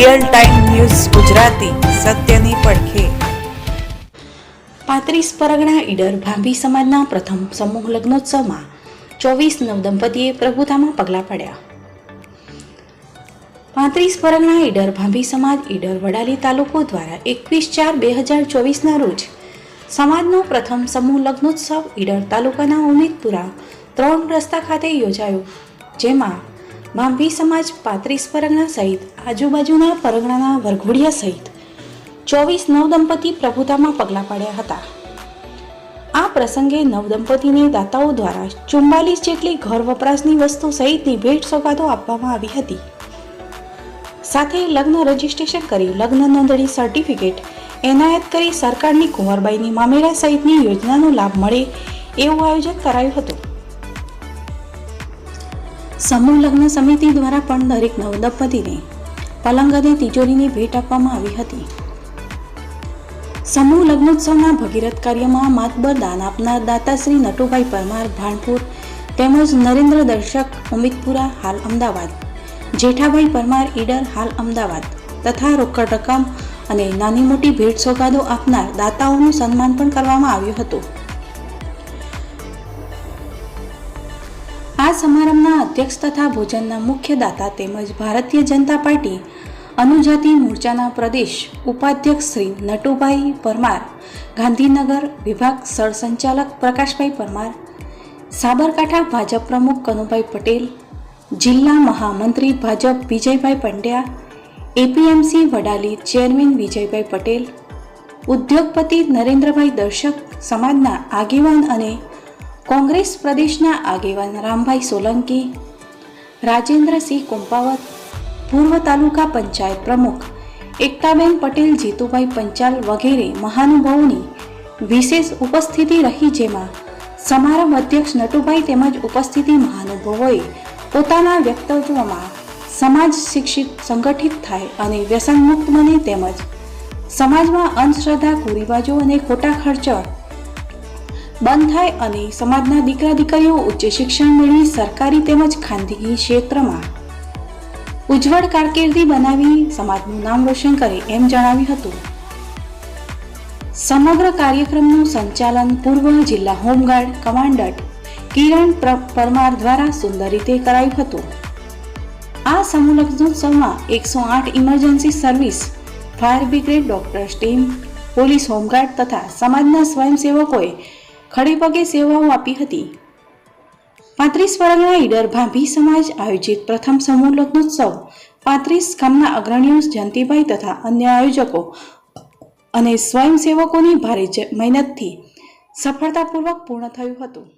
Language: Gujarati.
રિયલ ટાઈમ ન્યૂઝ ગુજરાતી, સત્યની પડખે. પાંત્રીસ પરગણા ઈડર ભાંભી સમાજના પ્રથમ સમૂહ લગ્નોત્સવમાં ચોવીસ નવદંપતીએ પ્રભુતામાં પગલાં પડ્યા. પાંત્રીસ પરગણા ઈડર ભાંભી સમાજ ઈડર વડાલી તાલુકો દ્વારા એકવીસ ચાર બે હજાર ચોવીસના રોજ સમાજનો પ્રથમ સમૂહ લગ્નોત્સવ ઈડર તાલુકાના ઉમેદપુરા ત્રણ રસ્તા ખાતે યોજાયો, જેમાં ભાંભી સમાજ પાંત્રીસ પરગણા સહિત, આજુબાજુના પરગણાના વરઘોડિયા સહિત ચોવીસ નવદંપતી પ્રભુતામાં પગલાં પાડ્યા હતા. આ પ્રસંગે નવદંપતીને દાતાઓ દ્વારા ચુમ્બાલીસ જેટલી ઘર વપરાશની વસ્તુ સહિતની ભેટ સોગાદો આપવામાં આવી હતી. સાથે લગ્ન રજીસ્ટ્રેશન કરી લગ્ન નોંધણી સર્ટિફિકેટ એનાયત કરી સરકારની કુંવરબાઈની મામેરા સહિતની યોજનાનો લાભ મળે એવું આયોજન કરાયું હતું. સમૂહ લગ્ન સમિતિ દ્વારા પણ દરેક નવદંપતીને પલંગ અને તિજોરીની ભેટ આપવામાં આવી હતી. સમૂહ લગ્નોત્સવના ભગીરથ કાર્યમાં માતબર દાન આપનાર દાતાશ્રી નટુભાઈ પરમાર ભાણપુર તેમજ નરેન્દ્ર દર્શક ઉમિતપુરા, હાલ અમદાવાદ. જેઠાભાઈ પરમાર ઈડર, હાલ અમદાવાદ. તથા રોકડ રકમ અને નાની મોટી ભેટ સોગાદો આપનાર દાતાઓનું સન્માન પણ કરવામાં આવ્યું હતું. આ સમારંભના અધ્યક્ષ તથા ભોજનના મુખ્ય દાતા તેમજ ભારતીય જનતા પાર્ટી અનુજાતિ મોરચાના પ્રદેશ ઉપાધ્યક્ષ શ્રી નટુભાઈ પરમાર, ગાંધીનગર વિભાગ સરસંચાલક પ્રકાશભાઈ પરમાર, સાબરકાંઠા ભાજપ પ્રમુખ કનુભાઈ પટેલ, જિલ્લા મહામંત્રી ભાજપ વિજયભાઈ પંડ્યા, એપીએમસી વડાલી ચેરમેન વિજયભાઈ પટેલ, ઉદ્યોગપતિ નરેન્દ્રભાઈ દર્શક, સમાજના આગેવાન અને કોંગ્રેસ પ્રદેશના આગેવાન રામભાઈ સોલંકી રાજેન્દ્રસિંહ કુંપાવત, પૂર્વ તાલુકા પંચાયત પ્રમુખ એકતાબેન પટેલ, જીતુભાઈ પંચાલ વગેરે મહાનુભાવોની વિશેષ ઉપસ્થિતિ રહી જેમાં સમારંભ અધ્યક્ષ નટુભાઈ તેમજ ઉપસ્થિતિ મહાનુભાવોએ પોતાના વ્યક્તવ્યમાં સમાજ શિક્ષિત સંગઠિત થાય અને વ્યસનમુક્ત બને તેમજ સમાજમાં અંધશ્રદ્ધા, કુરિવાજો અને ખોટા ખર્ચ બંધ થાય અને સમાજના દીકરા દીકરીઓ ઉચ્ચ શિક્ષણ મેળવી સરકારી તેમજ ખાનગી ક્ષેત્રમાં ઉજ્જવળ કારકિર્દી બનાવી સમાજનું નામ રોશન કરે એમ જણાવ્યું હતું. સમગ્ર કાર્યક્રમનું સંચાલન પૂર્વ જિલ્લા હોમગાર્ડ કમાન્ડન્ટ કિરણ પરમાર દ્વારા સુંદર રીતે કરાયું હતું. આ સમૂહલગ્નોત્સવમાં એકસો આઠ emergency service, fire brigade doctors team police home guard તથા સમાજના સ્વયંસેવકોએ ખડેપગે સેવાઓ આપી હતી. પાંત્રીસ વર્ગના ઈડર ભાંભી સમાજ આયોજિત પ્રથમ સમૂહ લગ્નોત્સવ પાંત્રીસ ગામના અગ્રણીઓ જયંતિભાઈ તથા અન્ય આયોજકો અને સ્વયંસેવકોની ભારે મહેનતથી સફળતાપૂર્વક પૂર્ણ થયું હતું.